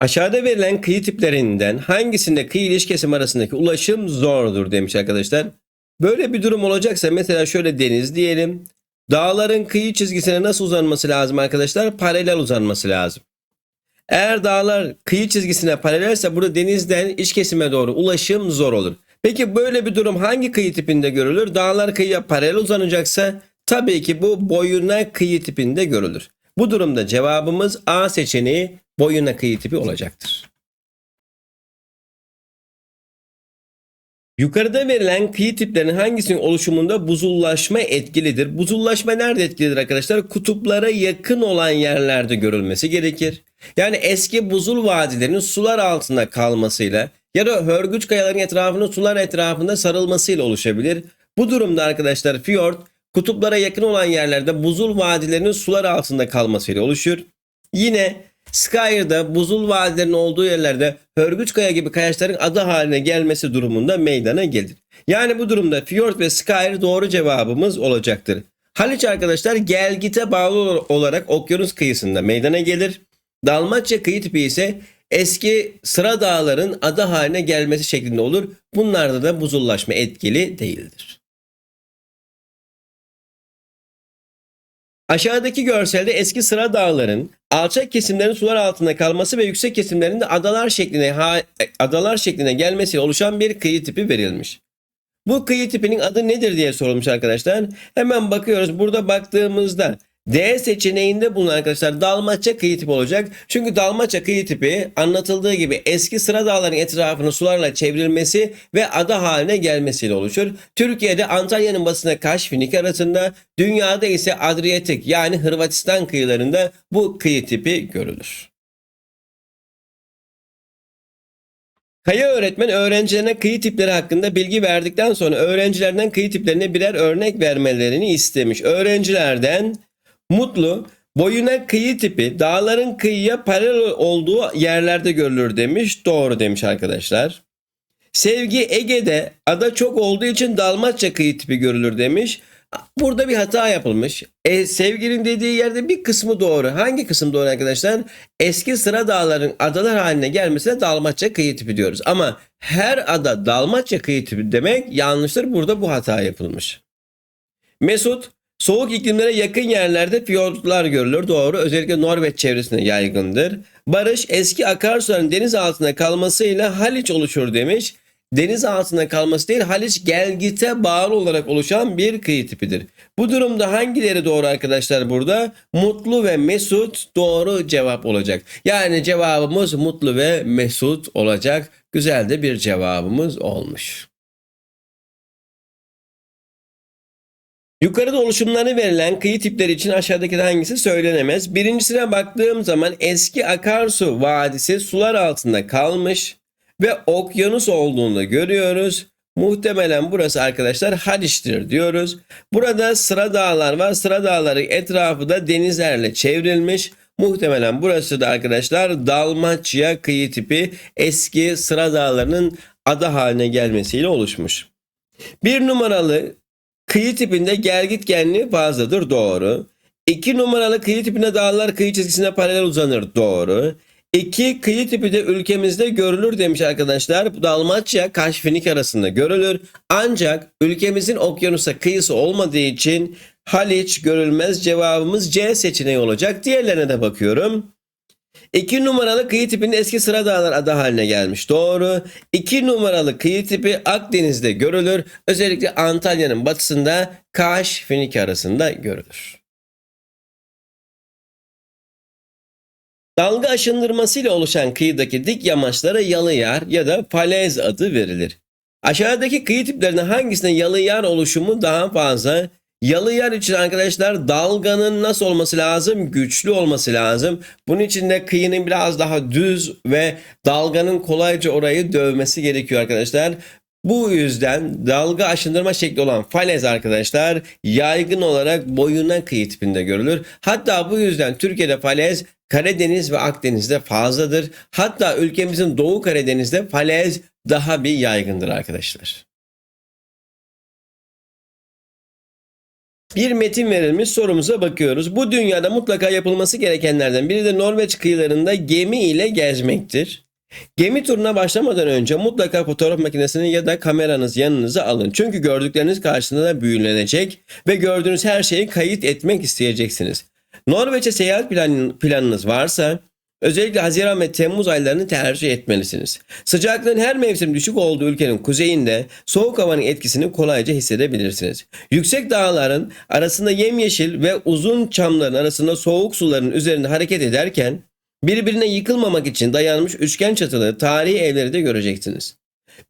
Aşağıda verilen kıyı tiplerinden hangisinde kıyı iliş kesim arasındaki ulaşım zordur demiş arkadaşlar. Böyle bir durum olacaksa mesela şöyle deniz diyelim. Dağların kıyı çizgisine nasıl uzanması lazım arkadaşlar? Paralel uzanması lazım. Eğer dağlar kıyı çizgisine paralelse burada denizden iç kesime doğru ulaşım zor olur. Peki böyle bir durum hangi kıyı tipinde görülür? Dağlar kıyıya paralel uzanacaksa tabii ki bu boyuna kıyı tipinde görülür. Bu durumda cevabımız A seçeneği boyuna kıyı tipi olacaktır. Yukarıda verilen kıyı tiplerinin hangisinin oluşumunda buzullaşma etkilidir? Buzullaşma nerede etkilidir arkadaşlar? Kutuplara yakın olan yerlerde görülmesi gerekir. Yani eski buzul vadilerinin sular altında kalmasıyla ya da hörgüç kayaların etrafının sular etrafında sarılmasıyla oluşabilir. Bu durumda arkadaşlar fiyort kutuplara yakın olan yerlerde buzul vadilerinin sular altında kalmasıyla oluşur. Yine Skyer'da buzul vadilerinin olduğu yerlerde hörgüç kaya gibi kayaçların adı haline gelmesi durumunda meydana gelir. Yani bu durumda Fjord ve Skyer doğru cevabımız olacaktır. Haliç arkadaşlar gelgite bağlı olarak okyanus kıyısında meydana gelir. Dalmaçya kıyı tipi ise eski sıra dağların adı haline gelmesi şeklinde olur. Bunlarda da buzullaşma etkili değildir. Aşağıdaki görselde eski sıra dağların alçak kesimlerin sular altında kalması ve yüksek kesimlerin de adalar şekline adalar şekline gelmesiyle oluşan bir kıyı tipi verilmiş. Bu kıyı tipinin adı nedir diye sorulmuş arkadaşlar. Hemen bakıyoruz. Burada baktığımızda D seçeneğinde bulunan arkadaşlar dalmaçya kıyı tipi olacak. Çünkü dalmaçya kıyı tipi anlatıldığı gibi eski sıra dağların etrafını sularla çevrilmesi ve ada haline gelmesiyle oluşur. Türkiye'de Antalya'nın basına Kaş Finik arasında, dünyada ise Adriyatik yani Hırvatistan kıyılarında bu kıyı tipi görülür. Kaya öğretmen öğrencilerine kıyı tipleri hakkında bilgi verdikten sonra öğrencilerden kıyı tiplerine birer örnek vermelerini istemiş. Öğrencilerden Mutlu boyuna kıyı tipi dağların kıyıya paralel olduğu yerlerde görülür demiş. Doğru demiş arkadaşlar. Sevgi Ege'de ada çok olduğu için Dalmatça kıyı tipi görülür demiş. Burada bir hata yapılmış. E, sevginin dediği yerde bir kısmı doğru. Hangi kısım doğru arkadaşlar? Eski sıra dağların adalar haline gelmesine Dalmatça kıyı tipi diyoruz. Ama her ada Dalmatça kıyı tipi demek yanlıştır. Burada bu hata yapılmış. Mesut Soğuk iklimlere yakın yerlerde fiyortlar görülür. Doğru. Özellikle Norveç çevresinde yaygındır. Barış eski akarsuların deniz altında kalmasıyla Haliç oluşur demiş. Deniz altında kalması değil Haliç gelgite bağlı olarak oluşan bir kıyı tipidir. Bu durumda hangileri doğru arkadaşlar burada? Mutlu ve Mesut doğru cevap olacak. Yani cevabımız mutlu ve Mesut olacak. Güzel de bir cevabımız olmuş. Yukarıda oluşumları verilen kıyı tipleri için aşağıdaki hangisi söylenemez? Birincisine baktığım zaman eski akarsu vadisi sular altında kalmış ve okyanus olduğunu görüyoruz. Muhtemelen burası arkadaşlar Haliç'tir diyoruz. Burada sıra dağlar var. Sıra dağları etrafı da denizlerle çevrilmiş. Muhtemelen burası da arkadaşlar Dalmaçya kıyı tipi eski sıra dağlarının adı haline gelmesiyle oluşmuş. Bir numaralı Kıyı tipinde gelgitgenliği fazladır doğru. 2 numaralı kıyı tipine dağlar kıyı çizgisine paralel uzanır doğru. 2 kıyı tipi de ülkemizde görülür demiş arkadaşlar. Dalmatya Kaşfinik arasında görülür. Ancak ülkemizin okyanusa kıyısı olmadığı için Haliç görülmez cevabımız C seçeneği olacak. Diğerlerine de bakıyorum. 2 numaralı kıyı tipinin eski sıra dağlar adı haline gelmiş. Doğru. 2 numaralı kıyı tipi Akdeniz'de görülür. Özellikle Antalya'nın batısında Kaş, Finike arasında görülür. Dalga aşındırmasıyla oluşan kıyıdaki dik yamaçlara yalı yar ya da falez adı verilir. Aşağıdaki kıyı tiplerinde hangisinde yalı yar oluşumu daha fazla Yalı yer için arkadaşlar dalganın nasıl olması lazım? Güçlü olması lazım. Bunun için de kıyının biraz daha düz ve dalganın kolayca orayı dövmesi gerekiyor arkadaşlar. Bu yüzden dalga aşındırma şekli olan falez arkadaşlar yaygın olarak boyuna kıyı tipinde görülür. Hatta bu yüzden Türkiye'de falez Karadeniz ve Akdeniz'de fazladır. Hatta ülkemizin Doğu Karadeniz'de falez daha bir yaygındır arkadaşlar. Bir metin verilmiş sorumuza bakıyoruz. Bu dünyada mutlaka yapılması gerekenlerden biri de Norveç kıyılarında gemi ile gezmektir. Gemi turuna başlamadan önce mutlaka fotoğraf makinesini ya da kameranız yanınıza alın. Çünkü gördükleriniz karşısında da büyülenecek ve gördüğünüz her şeyi kayıt etmek isteyeceksiniz. Norveç'e seyahat plan, planınız varsa özellikle Haziran ve Temmuz aylarını tercih etmelisiniz. Sıcaklığın her mevsim düşük olduğu ülkenin kuzeyinde soğuk havanın etkisini kolayca hissedebilirsiniz. Yüksek dağların arasında yemyeşil ve uzun çamların arasında soğuk suların üzerinde hareket ederken birbirine yıkılmamak için dayanmış üçgen çatılı tarihi evleri de göreceksiniz.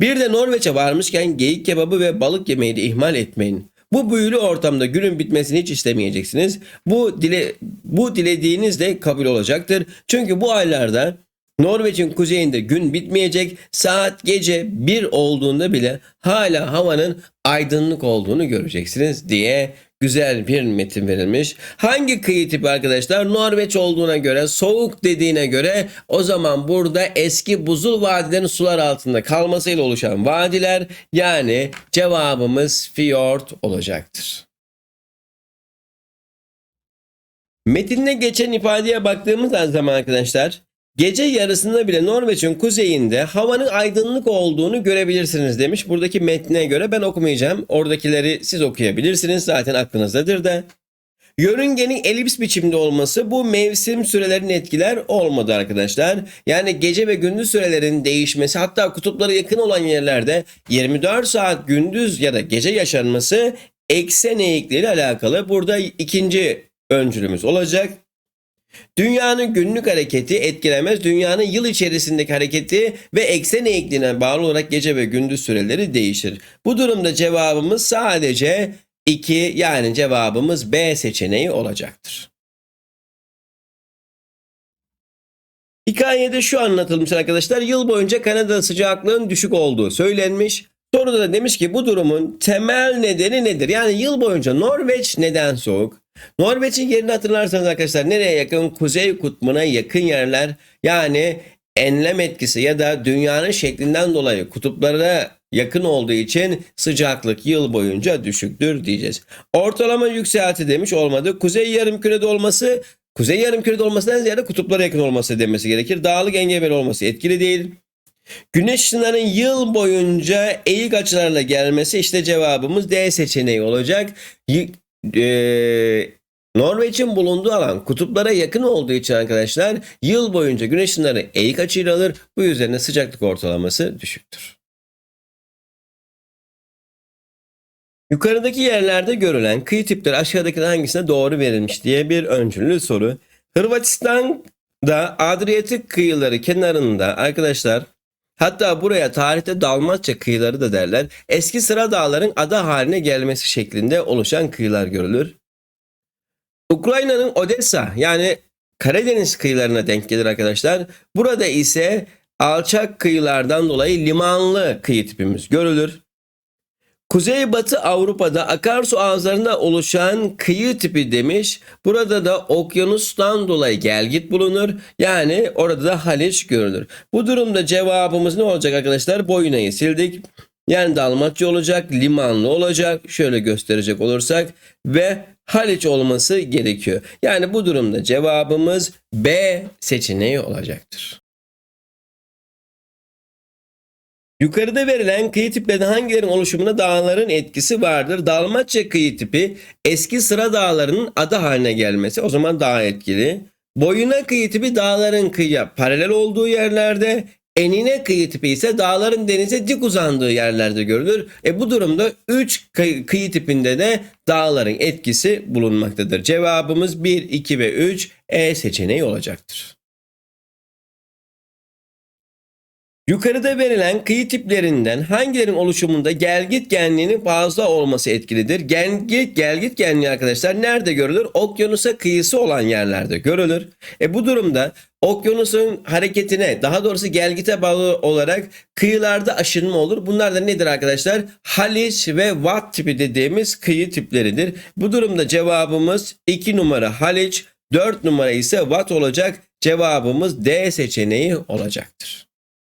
Bir de Norveç'e varmışken geyik kebabı ve balık yemeği de ihmal etmeyin. Bu büyülü ortamda günün bitmesini hiç istemeyeceksiniz. Bu dile bu dilediğiniz de kabul olacaktır. Çünkü bu aylarda Norveç'in kuzeyinde gün bitmeyecek. Saat gece 1 olduğunda bile hala havanın aydınlık olduğunu göreceksiniz diye güzel bir metin verilmiş. Hangi kıyı tipi arkadaşlar? Norveç olduğuna göre, soğuk dediğine göre o zaman burada eski buzul vadilerin sular altında kalmasıyla oluşan vadiler yani cevabımız fiyort olacaktır. Metinde geçen ifadeye baktığımız zaman arkadaşlar gece yarısında bile Norveç'in kuzeyinde havanın aydınlık olduğunu görebilirsiniz demiş. Buradaki metne göre ben okumayacağım. Oradakileri siz okuyabilirsiniz. Zaten aklınızdadır da. Yörüngenin elips biçimde olması bu mevsim sürelerinin etkiler olmadı arkadaşlar. Yani gece ve gündüz sürelerinin değişmesi hatta kutuplara yakın olan yerlerde 24 saat gündüz ya da gece yaşanması eksen eğikliğiyle alakalı. Burada ikinci öncülümüz olacak. Dünyanın günlük hareketi etkilemez. Dünyanın yıl içerisindeki hareketi ve eksen eğikliğine bağlı olarak gece ve gündüz süreleri değişir. Bu durumda cevabımız sadece 2 yani cevabımız B seçeneği olacaktır. Hikayede şu anlatılmış arkadaşlar. Yıl boyunca Kanada'da sıcaklığın düşük olduğu söylenmiş. Soruda da demiş ki bu durumun temel nedeni nedir? Yani yıl boyunca Norveç neden soğuk? Norveç'in yerini hatırlarsanız arkadaşlar nereye yakın? Kuzey kutbuna yakın yerler. Yani enlem etkisi ya da dünyanın şeklinden dolayı kutuplara yakın olduğu için sıcaklık yıl boyunca düşüktür diyeceğiz. Ortalama yükselti demiş olmadı. Kuzey yarımkürede olması Kuzey yarımkürede olmasından ziyade kutuplara yakın olması demesi gerekir. Dağlık engebeli olması etkili değil. Güneş ışınlarının yıl boyunca eğik açılarla gelmesi işte cevabımız D seçeneği olacak. E, Norveç'in bulunduğu alan kutuplara yakın olduğu için arkadaşlar yıl boyunca güneş ışınları eğik açıyla alır. Bu yüzden sıcaklık ortalaması düşüktür. Yukarıdaki yerlerde görülen kıyı tipleri aşağıdakilerden hangisine doğru verilmiş diye bir öncüllü soru. Hırvatistan'da Adriyatik kıyıları kenarında arkadaşlar hatta buraya tarihte Dalmatça kıyıları da derler. Eski sıra dağların ada haline gelmesi şeklinde oluşan kıyılar görülür. Ukrayna'nın Odessa yani Karadeniz kıyılarına denk gelir arkadaşlar. Burada ise alçak kıyılardan dolayı limanlı kıyı tipimiz görülür. Kuzeybatı Avrupa'da akarsu ağızlarında oluşan kıyı tipi demiş. Burada da okyanustan dolayı gelgit bulunur. Yani orada da Haliç görülür. Bu durumda cevabımız ne olacak arkadaşlar? Boyunayı sildik. Yani Dalmatça olacak, limanlı olacak. Şöyle gösterecek olursak ve Haliç olması gerekiyor. Yani bu durumda cevabımız B seçeneği olacaktır. Yukarıda verilen kıyı tiplerinin hangilerinin oluşumuna dağların etkisi vardır? Dalmatça kıyı tipi eski sıra dağlarının adı haline gelmesi o zaman daha etkili. Boyuna kıyı tipi dağların kıyıya paralel olduğu yerlerde, enine kıyı tipi ise dağların denize dik uzandığı yerlerde görülür. E bu durumda 3 kıyı, kıyı tipinde de dağların etkisi bulunmaktadır. Cevabımız 1, 2 ve 3 E seçeneği olacaktır. Yukarıda verilen kıyı tiplerinden hangilerin oluşumunda gelgit genliğinin fazla olması etkilidir? Gelgit, gelgit genliği arkadaşlar nerede görülür? Okyanusa kıyısı olan yerlerde görülür. E bu durumda okyanusun hareketine daha doğrusu gelgite bağlı olarak kıyılarda aşınma olur. Bunlar da nedir arkadaşlar? Haliç ve Watt tipi dediğimiz kıyı tipleridir. Bu durumda cevabımız 2 numara Haliç, 4 numara ise Watt olacak. Cevabımız D seçeneği olacaktır.